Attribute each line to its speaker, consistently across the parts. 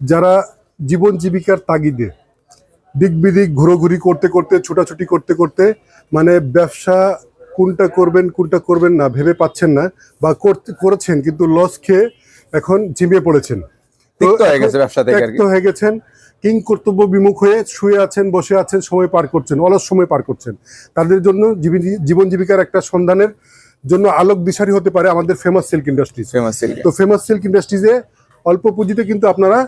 Speaker 1: যারা জীবন জীবিকার তাগিদে দিক বিদিক ঘোরাঘুরি করতে করতে ছোটাছুটি করতে করতে মানে ব্যবসা কোনটা করবেন কোনটা করবেন না ভেবে পাচ্ছেন না বা করতে করেছেন কিন্তু লস খেয়ে এখন ঝিমিয়ে পড়েছেন।
Speaker 2: হয়ে
Speaker 1: গেছেন কিং কর্তব্য বিমুখ হয়ে শুয়ে আছেন বসে আছেন সময় পার করছেন অলস সময় পার করছেন। তাদের জন্য জীবন জীবিকার একটা সন্ধানের জন্য আলোক দিশারি হতে পারে আমাদের Famous Silk Industries
Speaker 2: Famous Silk
Speaker 1: তো ফেমাস সিল্ক ইন্ডাস্ট্রিজে অল্প পুঁজিতে কিন্তু আপনারা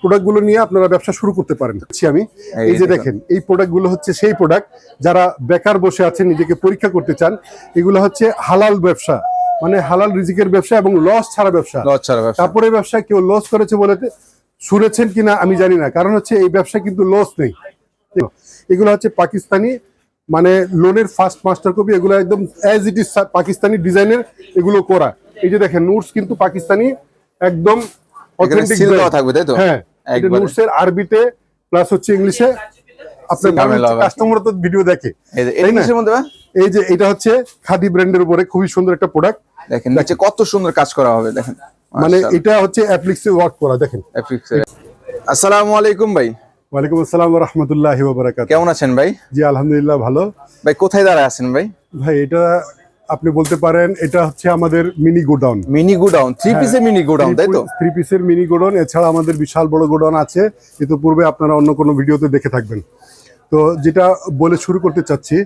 Speaker 1: প্রোডাক্টগুলো নিয়ে আপনারা ব্যবসা শুরু করতে পারেন। আমি। এই যে
Speaker 2: দেখেন।
Speaker 1: এই প্রোডাক্টগুলো হচ্ছে সেই প্রোডাক্ট যারা বেকার বসে আছেন নিজেকে পরীক্ষা করতে চান এগুলো হচ্ছে হালাল ব্যবসা। মানে হালাল রিজিকের ব্যবসা এবং লস ছাড়া ব্যবসা।
Speaker 2: লস ছাড়া ব্যবসা।
Speaker 1: ব্যবসা কেউ লস করেছে বলে শুনেছেন কিনা আমি জানি না। কারণ হচ্ছে এই ব্যবসা কিন্তু লস নেই। এগুলো হচ্ছে পাকিস্তানি মানে লোনের ফার্স্ট মাস্টার কপি এগুলো একদম অ্যাজ ইট ইজ পাকিস্তানি ডিজাইনের এগুলো করা। এই যে দেখেন নুটস কিন্তু পাকিস্তানি একদম
Speaker 2: এখানে দেওয়া থাকবে, তাই তো?
Speaker 1: হ্যাঁ। আরবিতে প্লাস হচ্ছে ইংলিশে। আপনার কাস্টমার তো ভিডিও দেখে।
Speaker 2: এই যে
Speaker 1: না?
Speaker 2: মধ্যে
Speaker 1: এই যে এটা হচ্ছে খাদি ব্র্যান্ডের উপরে খুবই সুন্দর একটা প্রোডাক্ট
Speaker 2: দেখেন নিচে কত সুন্দর কাজ করা হবে দেখেন।
Speaker 1: মানে এটা হচ্ছে অ্যাপ্লিক্সে ওয়ার্ক করা দেখেন।
Speaker 2: আসসালামু আলাইকুম ভাই।
Speaker 1: ওয়ালাইকুম আসসালাম রহমতুল্লাহি
Speaker 2: কেমন আছেন ভাই?
Speaker 1: জি আলহামদুলিল্লাহ ভালো।
Speaker 2: ভাই কোথায় দাঁড়ায় আছেন ভাই?
Speaker 1: ভাই এটা আপনি বলতে পারেন এটা হচ্ছে আমাদের mini godown
Speaker 2: mini godown three পিসের মিনি গোডাউন তাই তো?
Speaker 1: থ্রি পিসের মিনি গোডাউন এছাড়া আমাদের বিশাল বড় গোডাউন আছে ইতিপূর্বে আপনারা অন্য কোনো ভিডিওতে দেখে থাকবেন। তো যেটা বলে শুরু করতে চাচ্ছি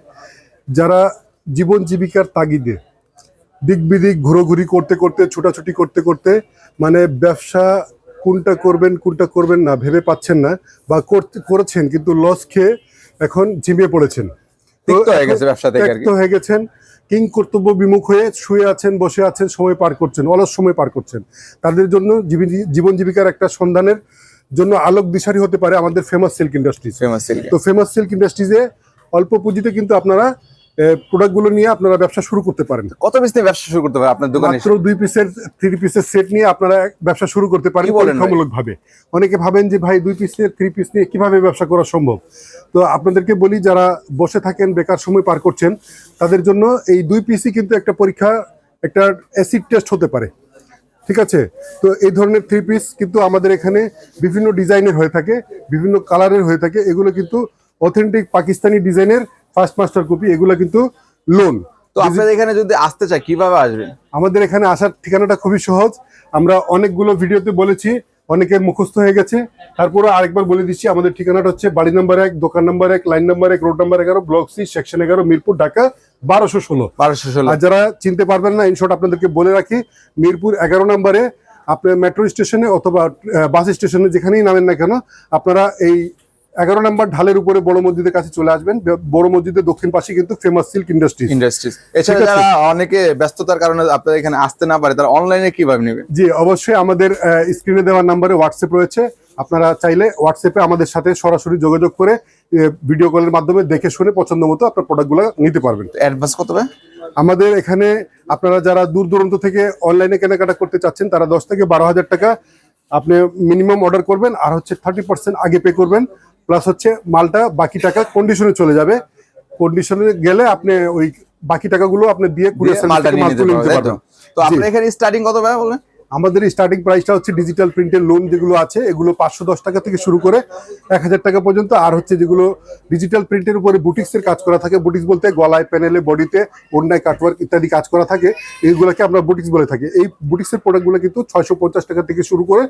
Speaker 1: যারা জীবন জীবিকার তাগিদে দিক বিদিক ঘোরাঘুরি করতে করতে ছোটাছুটি করতে করতে মানে ব্যবসা কোনটা করবেন কোনটা করবেন না ভেবে পাচ্ছেন না বা করতে করেছেন কিন্তু লস খেয়ে এখন ঝিমিয়ে পড়েছেন।
Speaker 2: তিক্ত হয়ে গেছে ব্যবসা থেকে
Speaker 1: তিক্ত হয়ে গেছেন কিং কর্তব্য বিমুখ হয়ে শুয়ে আছেন বসে আছেন সময় পার করছেন অলস সময় পার করছেন। তাদের জন্য জীবন জীবিকার একটা সন্ধানের জন্য আলোক দিশারি হতে পারে আমাদের Famous Silk Industries
Speaker 2: Famous Silk
Speaker 1: তো ফেমাস সিল্ক ইন্ডাস্ট্রিজে অল্প পুঁজিতে কিন্তু আপনারা প্রোডাক্টগুলো নিয়ে আপনারা ব্যবসা শুরু করতে পারেন।
Speaker 2: কত পিস দিয়ে ব্যবসা শুরু করতে পারে আপনার দোকানে?
Speaker 1: মাত্র দুই পিসের থ্রি পিসের সেট নিয়ে আপনারা ব্যবসা শুরু করতে পারেন
Speaker 2: কি
Speaker 1: পরীক্ষামূলক ভাবে অনেকে ভাবেন যে ভাই দুই পিসের থ্রি পিস নিয়ে কীভাবে ব্যবসা করা সম্ভব? তো আপনাদেরকে বলি যারা বসে থাকেন বেকার সময় পার করছেন তাদের জন্য এই দুই পিসই কিন্তু একটা পরীক্ষা একটা অ্যাসিড টেস্ট হতে পারে। ঠিক আছে? তো এই ধরনের থ্রি পিস কিন্তু আমাদের এখানে বিভিন্ন ডিজাইনের হয়ে থাকে বিভিন্ন কালারের হয়ে থাকে। এগুলো কিন্তু অথেন্টিক পাকিস্তানি ডিজাইনের ফার্স্ট মাস্টার কপি এগুলো কিন্তু লোন
Speaker 2: তো আপনাদের এখানে যদি আসতে চাই কীভাবে আসবেন
Speaker 1: আমাদের এখানে আসার ঠিকানাটা খুবই সহজ। আমরা অনেকগুলো ভিডিওতে বলেছি অনেকের মুখস্থ হয়ে গেছে। তারপরে আরেকবার বলে দিচ্ছি আমাদের ঠিকানাটা হচ্ছে বাড়ি নাম্বার এক দোকান নাম্বার এক লাইন নাম্বার এক রোড নাম্বার এগারো ব্লক সি সেকশন এগারো মিরপুর ঢাকা বারোশো ষোলো।
Speaker 2: বারোশো ষোলো।
Speaker 1: আর যারা চিনতে পারবেন না ইনশর্ট আপনাদেরকে বলে রাখি মিরপুর এগারো নাম্বারে আপনার মেট্রো স্টেশনে অথবা বাস স্টেশনে যেখানেই নামেন না কেন আপনারা এই এগারো নম্বর ঢালের উপরে বড় মসজিদের কাছে চলে আসবেন। বড় মসজিদের দক্ষিণ পাশে কিন্তু ফেমাস সিল্ক ইন্ডাস্ট্রি
Speaker 2: ইন্ডাস্ট্রিজ এছাড়া যারা অনেকে ব্যস্ততার কারণে আপনাদের এখানে আসতে না পারে তারা অনলাইনে কীভাবে নেবে
Speaker 1: জি অবশ্যই আমাদের স্ক্রিনে দেওয়া নাম্বারে হোয়াটসঅ্যাপ রয়েছে। আপনারা চাইলে হোয়াটসঅ্যাপে আমাদের সাথে সরাসরি যোগাযোগ করে ভিডিও কলের মাধ্যমে দেখে শুনে পছন্দ মতো আপনার প্রোডাক্টগুলো নিতে পারবেন।
Speaker 2: অ্যাডভান্স কত ভাই?
Speaker 1: আমাদের এখানে আপনারা যারা দূর দূরান্ত থেকে অনলাইনে কেনাকাটা করতে চাচ্ছেন তারা দশ থেকে বারো হাজার টাকা আপনি মিনিমাম অর্ডার করবেন আর হচ্ছে থার্টি পার্সেন্ট আগে পে করবেন। প্লাস হচ্ছে মালটা বাকি টাকা কন্ডিশনে চলে যাবে। কন্ডিশনে গেলে আপনি ওই বাকি টাকাগুলো আপনি দিয়ে কুরিয়ার
Speaker 2: মালটা নিয়ে নিতে পারবে, তাই তো? আপনার এখানে স্টার্টিং কত ভাই বলেন?
Speaker 1: আমাদের স্টার্টিং প্রাইসটা হচ্ছে ডিজিটাল প্রিন্টের লোন যেগুলো আছে এগুলো পাঁচশো দশ টাকা থেকে শুরু করে এক হাজার টাকা পর্যন্ত। আর হচ্ছে যেগুলো ডিজিটাল প্রিন্টের উপরে বুটিক্সের কাজ করা থাকে বুটিক্স বলতে গলায় প্যানেলে বডিতে অন্যায় কাটওয়ার্ক ইত্যাদি কাজ করা থাকে এইগুলোকে আমরা বুটিক্স বলে থাকি। এই বুটিক্সের প্রোডাক্টগুলো কিন্তু ছয়শো পঞ্চাশ টাকা থেকে শুরু করে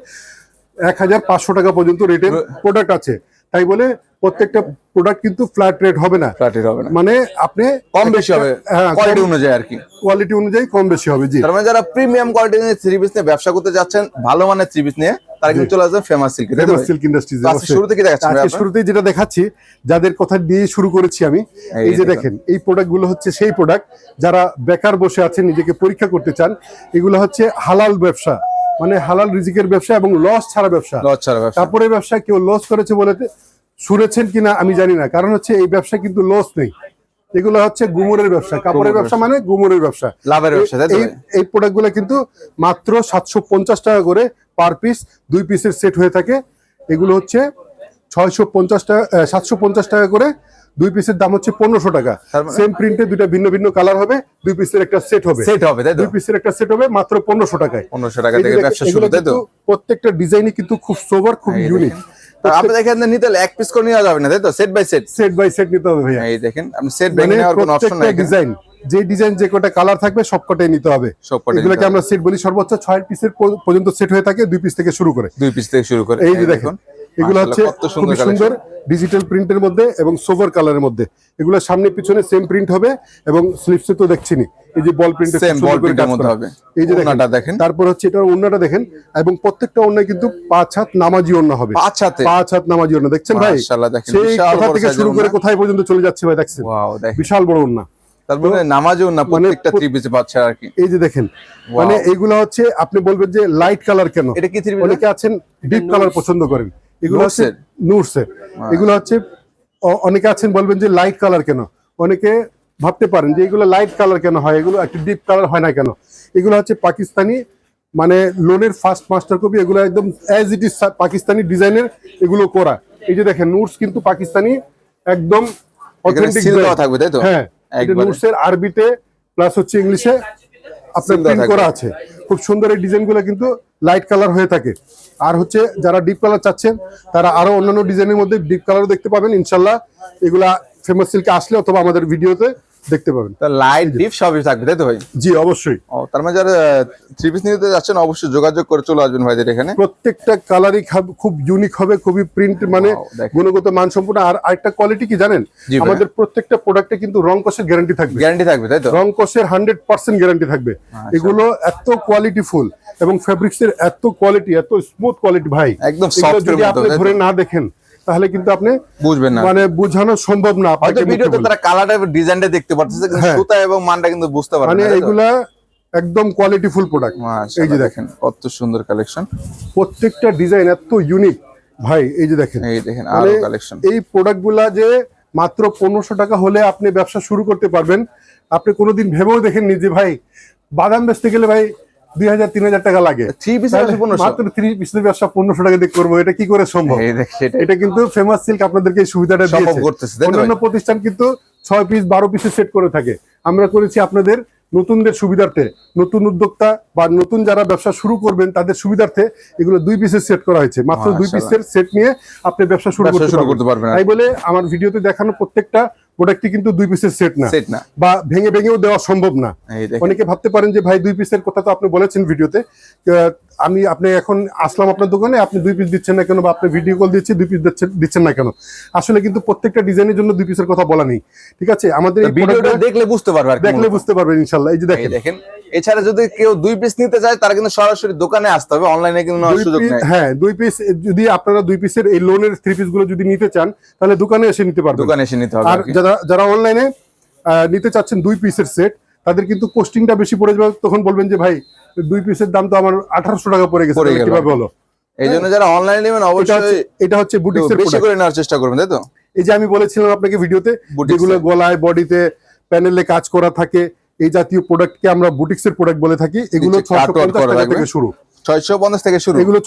Speaker 1: এক হাজার পাঁচশো টাকা পর্যন্ত রেটের প্রোডাক্ট আছে। তাই বলে প্রত্যেকটা প্রোডাক্ট কিন্তু ফ্ল্যাট রেট হবে না।
Speaker 2: ফ্ল্যাট রেট হবে না।
Speaker 1: মানে আপনি
Speaker 2: কম বেশি হবে
Speaker 1: হ্যাঁ
Speaker 2: কোয়ালিটি অনুযায়ী আর কি।
Speaker 1: কোয়ালিটি অনুযায়ী কম বেশি হবে জি।
Speaker 2: তার মানে যারা প্রিমিয়াম কোয়ালিটি নিয়ে থ্রি পিস নিয়ে ব্যবসা করতে যাচ্ছেন ভালো মানের থ্রি পিস নিয়ে তারা কিন্তু চলে আসবেন Famous Silk
Speaker 1: Famous Silk Industries
Speaker 2: শুরু থেকে দেখাচ্ছেন ভাই
Speaker 1: আজকে
Speaker 2: আপনার?
Speaker 1: শুরুতেই যেটা দেখাচ্ছি যাদের কথা দিয়ে শুরু করেছি আমি
Speaker 2: এই
Speaker 1: এই যে
Speaker 2: দেখেন।
Speaker 1: এই প্রোডাক্টগুলো হচ্ছে সেই প্রোডাক্ট যারা বেকার বসে আছেন নিজেকে পরীক্ষা করতে চান এগুলো হচ্ছে হালাল ব্যবসা। মানে হালাল রিজিকের ব্যবসা এবং লস ছাড়া ব্যবসা।
Speaker 2: লস ছাড়া ব্যবসা।
Speaker 1: কাপড়ের ব্যবসা কেউ লস করেছে বলে শুনেছেন কিনা আমি জানি না। কারণ হচ্ছে এই ব্যবসা কিন্তু লস নেই। এগুলো হচ্ছে গুমরের ব্যবসা। কাপড়ের ব্যবসা মানে গুমরের ব্যবসা।
Speaker 2: লাভের ব্যবসা
Speaker 1: এই প্রোডাক্টগুলো কিন্তু মাত্র সাতশো পঞ্চাশ টাকা করে পার পিস দুই পিসের সেট হয়ে থাকে। এগুলো হচ্ছে ছয়শো পঞ্চাশ টাকা সাতশো পঞ্চাশ টাকা করে দুই পিসের দাম হচ্ছে পনেরোশো টাকা। সেম প্রিন্টে দুইটা ভিন্ন ভিন্ন কালার হবে দুই পিসের একটা সেট হবে।
Speaker 2: সেট হবে
Speaker 1: দুই পিসের একটা সেট হবে মাত্র পনেরোশো টাকায়।
Speaker 2: পনেরোশো টাকা থেকে ব্যবসা শুরু তাই তো?
Speaker 1: প্রত্যেকটা ডিজাইনই কিন্তু খুব সোবার খুব ইউনিক
Speaker 2: আপনাদের এখানে নিতে হলে এক পিস করে নেওয়া যাবে না তাই তো? Set by set
Speaker 1: set by set নিতে হবে ভাইয়া।
Speaker 2: এই দেখেন আপনি সেট ভেঙে নেওয়ার কোনো অপশন নাই
Speaker 1: ডিজাইন যে ডিজাইন যে কটা কালার থাকবে সব কটাই নিতে হবে। এগুলোকে আমরা সেট বলি সর্বোচ্চ ছয় পিসের পর্যন্ত সেট হয়ে থাকে দুই পিস থেকে শুরু করে।
Speaker 2: দুই পিস থেকে শুরু করে।
Speaker 1: এই যে দেখেন। এগুলো হচ্ছে
Speaker 2: কত সুন্দর
Speaker 1: সুন্দর ডিজিটাল প্রিন্টের মধ্যে এবং সোভার কালারের মধ্যে। এগুলো সামনে পিছনে সেম প্রিন্ট হবে এবং স্লিপসে তো দেখছিনি এই যে বল প্রিন্টের
Speaker 2: সেম বল প্রিন্টের মধ্যে হবে।
Speaker 1: এই যে দেখেন
Speaker 2: দেখেন।
Speaker 1: তারপর হচ্ছে এটার ওন্নাটা দেখেন এবং প্রত্যেকটা ওন্নায় কিন্তু পাঁচ হাত নামাজি ওন্না হবে।
Speaker 2: পাঁচ হাতে?
Speaker 1: পাঁচ হাত নামাজি ওন্না দেখছেন ভাই? সেই
Speaker 2: বিশাল
Speaker 1: কোথা থেকে শুরু করে কোথায় পর্যন্ত চলে যাচ্ছে ভাই দেখছেন? বিশাল বড় ওন্না
Speaker 2: তার মানে নামাজও না প্রত্যেকটা থ্রি পিসে পাচ্ছে আর কি।
Speaker 1: এই যে দেখেন মানে এইগুলো হচ্ছে আপনি বলবেন যে লাইট কালার কেন?
Speaker 2: এটা কি থ্রি পিস
Speaker 1: অনেকে আছেন ডিপ কালার পছন্দ করেন। এগুলো হচ্ছে?
Speaker 2: নুডসের
Speaker 1: এগুলো হচ্ছে অনেকে আছেন বলবেন যে লাইট কালার কেন? অনেকে ভাবতে পারেন যে এগুলো লাইট কালার কেন হয়? এগুলো একটু ডিপ কালার হয় না কেন? এগুলো হচ্ছে পাকিস্তানি মানে লোনের ফার্স্ট মাস্টার কপি এগুলো একদম অ্যাজ ইট ইজ পাকিস্তানি ডিজাইনের এগুলো করা। এই যে দেখেন নুডস কিন্তু পাকিস্তানি একদম অথেন্টিক
Speaker 2: থাকবে, তাই তো?
Speaker 1: হ্যাঁ
Speaker 2: একবারে।
Speaker 1: নুডসের আরবিতে প্লাস হচ্ছে ইংলিশে আপনার প্রিন্ট করা আছে। খুব সুন্দর এই ডিজাইনগুলো কিন্তু লাইট কালার হয়ে থাকে। আর হচ্ছে যারা ডিপ কালার চাচ্ছেন, তারা আরও অন্যান্য ডিজাইনের মধ্যে ডিপ কালারও দেখতে পাবেন। ইনশাল্লাহ এগুলা ফেমাস সিল্কে আসলে অথবা আমাদের ভিডিওতে দেখতে পাবেন।
Speaker 2: লাইট ডিপ সবই থাকবে তাই তো ভাই?
Speaker 1: জি অবশ্যই।
Speaker 2: তার মানে যারা থ্রি পিস নিতে যাচ্ছেন অবশ্যই যোগাযোগ করে চলে আসবেন ভাইদের এখানে।
Speaker 1: প্রত্যেকটা কালারই খুব ইউনিক হবে খুবই প্রিন্ট মানে। গুণগত মানসম্পন্ন। আর আরেকটা কোয়ালিটি কি জানেন? আমাদের প্রত্যেকটা প্রোডাক্টে কিন্তু রং কষের গ্যারান্টি থাকবে।
Speaker 2: গ্যারান্টি থাকবে তাই তো?
Speaker 1: রং কষের হান্ড্রেড পার্সেন্ট গ্যারান্টি থাকবে। এগুলো এত কোয়ালিটি ফুল এবং ফেব্রিক্স এর এত কোয়ালিটি এত স্মুথ কোয়ালিটি ভাই।
Speaker 2: একদম
Speaker 1: যদি আপনি ধরে না দেখেন তাহলে কিন্তু আপনি
Speaker 2: বুঝবেন না।
Speaker 1: মানে বোঝানো সম্ভব না
Speaker 2: হয়তো ভিডিওতে। তারা কালারটা ডিজাইনটা দেখতে পারতেছে কিন্তু
Speaker 1: হ্যাঁ।
Speaker 2: সুতা এবং মানটা কিন্তু বুঝতে পারবে
Speaker 1: মানে? এগুলা একদম কোয়ালিটি ফুল প্রোডাক্ট এই যে
Speaker 2: দেখেন। কত সুন্দর কালেকশন
Speaker 1: প্রত্যেকটা ডিজাইন এত ইউনিক ভাই এই যে দেখেন।
Speaker 2: এই দেখেন
Speaker 1: মানে
Speaker 2: আরও কালেকশন
Speaker 1: এই প্রোডাক্টগুলা যে মাত্র পনেরোশো টাকা হলে আপনি ব্যবসা শুরু করতে পারবেন আপনি কোনোদিন ভেবেও দেখেননি যে ভাই বাদাম বেচতে গেলে ভাই দুই হাজার তিন হাজার টাকা লাগে।
Speaker 2: থ্রি পিস
Speaker 1: মাত্র থ্রি পিসের ব্যবসা পনেরোশো টাকা দিয়ে করব। এটা কি করে সম্ভব?
Speaker 2: এই দেখ সেটা
Speaker 1: এটা কিন্তু ফেমাস সিল্ক আপনাদেরকে এই সুবিধাটা দিয়েছে।
Speaker 2: করতেছে, তাই তো
Speaker 1: অন্যান্য প্রতিষ্ঠান কিন্তু ছয় পিস বারো পিসে সেট করে থাকে। আমরা করেছি আপনাদের নতুনদের সুবিধার্থে। নতুন উদ্যোক্তা বা নতুন যারা ব্যবসা শুরু করবেন তাদের সুবিধার্থে এগুলো দুই পিসের সেট করা হয়েছে। মাত্র দুই পিসের সেট নিয়ে আপনি ব্যবসা শুরু করতে পারবেন। তাই বলে আমার ভিডিওতে দেখানো প্রত্যেকটা প্রোডাক্টই কিন্তু দুই পিসের সেট না।
Speaker 2: সেট না।
Speaker 1: বা ভেঙে ভেঙেও দেওয়া সম্ভব না। অনেকে ভাবতে পারেন যে ভাই দুই পিসের কথা তো আপনি বলেছেন ভিডিওতে। আমি আপনি এখন আসলাম আপনার দোকানে আপনি দুই পিস দিচ্ছেন না কেন বা আপনি ভিডিও কল দিচ্ছি দুই পিস দিচ্ছেন না কেন? আসলে কিন্তু প্রত্যেকটা ডিজাইনের জন্য দুই পিসের কথা বলা নেই ঠিক আছে? আমাদের
Speaker 2: ভিডিওটা দেখলে বুঝতে পারবে আর কি
Speaker 1: দেখলে বুঝতে পারবেন ইনশাল্লাহ। এই যে দেখেন।
Speaker 2: দেখেন এছাড়া যদি কেউ দুই পিস নিতে চায় তারা কিন্তু সরাসরি দোকানে আসতে হবে অনলাইনে কিন্তু সুযোগ নেই।
Speaker 1: হ্যাঁ দুই পিস যদি আপনারা দুই পিসের এই লোনের থ্রি পিসগুলো যদি নিতে চান তাহলে দোকানে এসে নিতে পারবেন।
Speaker 2: দোকানে এসে নিতে হবে
Speaker 1: আর
Speaker 2: আর
Speaker 1: যারা যারা অনলাইনে নিতে চাচ্ছেন দুই পিসের সেট তাদের কিন্তু কোস্টিংটা বেশি পড়ে যাবে তখন বলবেন যে ভাই দুই পিসের দাম তো আমার আঠারোশো টাকা পড়ে গেছে। কীভাবে হলো?
Speaker 2: এই জন্য যারা অনলাইনে নেবেন অবশ্যই
Speaker 1: এটা হচ্ছে বুটিক্সের
Speaker 2: বেশি করে নেওয়ার চেষ্টা করবেন তাই তো?
Speaker 1: এই যে আমি বলেছিলাম আপনাকে ভিডিওতে যেগুলো। গলায় বডিতে প্যানেলে কাজ করা থাকে এই জাতীয় প্রোডাক্টকে আমরা বুটিক্সের প্রোডাক্ট বলে থাকি এগুলো ছশো পঞ্চাশ টাকা থেকে শুরু।
Speaker 2: ছয়শো পঞ্চাশ থেকে শুরু।
Speaker 1: এগুলো